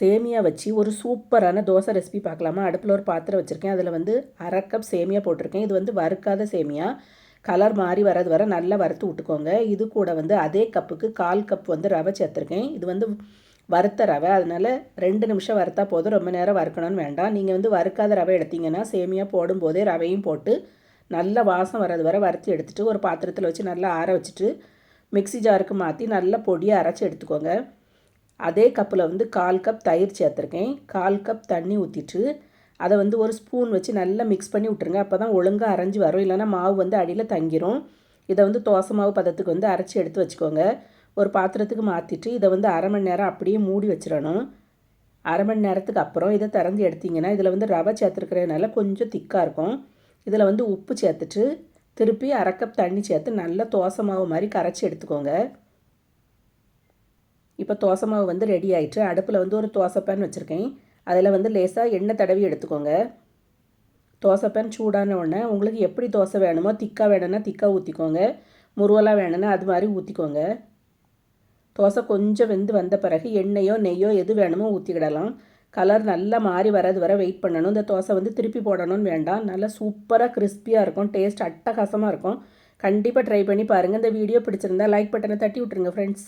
சேமியா வச்சு ஒரு சூப்பரான தோசை ரெசிபி பார்க்கலாமா? அடுப்பில் ஒரு பாத்திரம் வச்சுருக்கேன். அதில் வந்து அரை கப் சேமியா போட்டிருக்கேன். இது வந்து வறுக்காத சேமியா. கலர் மாறி வரது வர நல்லா வறுத்து விட்டுக்கோங்க. இது கூட வந்து அதே கப்புக்கு கால் கப் வந்து ரவை சேர்த்துருக்கேன். இது வந்து வறுத்த ரவை. அதனால் ரெண்டு நிமிஷம் வறுத்தா போதும். ரொம்ப நேரம் வறுக்கணும்னு வேண்டாம். நீங்கள் வந்து வறுக்காத ரவை எடுத்தீங்கன்னா சேமியா போடும்போதே ரவையும் போட்டு நல்ல வாசம் வரது வர வறுத்து எடுத்துகிட்டு ஒரு பாத்திரத்தில் வச்சு நல்லா ஆற வச்சுட்டு மிக்சி ஜாருக்கு மாற்றி நல்லா பொடியை அரைச்சி எடுத்துக்கோங்க. அதே கப்பில் வந்து கால் கப் தயிர் சேர்த்துருக்கேன். கால் கப் தண்ணி ஊற்றிட்டு அதை வந்து ஒரு ஸ்பூன் வச்சு நல்லா மிக்ஸ் பண்ணி விட்ருங்க அப்போ தான் ஒழுங்காக அரைஞ்சி வரும். இல்லைனா மாவு வந்து அடியில் தங்கிரும். இதை வந்து தோசை மாவு பதத்துக்கு வந்து அரைச்சி எடுத்து வச்சுக்கோங்க. ஒரு பாத்திரத்துக்கு மாற்றிட்டு இதை வந்து அரை மணி நேரம் அப்படியே மூடி வச்சிடணும். அரை மணி நேரத்துக்கு அப்புறம் இதை திறந்து எடுத்திங்கன்னா இதில் வந்து ரவை சேர்த்துருக்கிறதுனால கொஞ்சம் திக்காக இருக்கும். இதில் வந்து உப்பு சேர்த்துட்டு திருப்பி அரை கப் தண்ணி சேர்த்து நல்லா தோசை மாவு மாதிரி கரைச்சி எடுத்துக்கோங்க. இப்போ தோசை மாவு வந்து ரெடி ஆயிட்டு அடுப்பில் வந்து ஒரு தோசை பேன் வச்சுருக்கேன். அதில் வந்து லேசாக எண்ணெய் தடவி எடுத்துக்கோங்க. தோசை பேன் சூடான உடனே உங்களுக்கு எப்படி தோசை வேணுமோ திக்காக வேணும்னா திக்காக ஊற்றிக்கோங்க முருவலாக வேணும்னா அது மாதிரி ஊற்றிக்கோங்க தோசை கொஞ்சம் வெந்து வந்த பிறகு எண்ணெயோ நெய்யோ எது வேணுமோ ஊற்றிக்கிடலாம் கலர் நல்லா மாறி வரது வர வெயிட் பண்ணணும். இந்த தோசை வந்து திருப்பி போடணும்னு வேண்டாம். நல்லா சூப்பராக கிறிஸ்பியாக இருக்கும். டேஸ்ட் அட்டகாசமாக இருக்கும். கண்டிப்பாக ட்ரை பண்ணி பாருங்கள் இந்த வீடியோ பிடிச்சிருந்தா லைக் பட்டனை தட்டி விட்ருங்க ஃப்ரெண்ட்ஸ்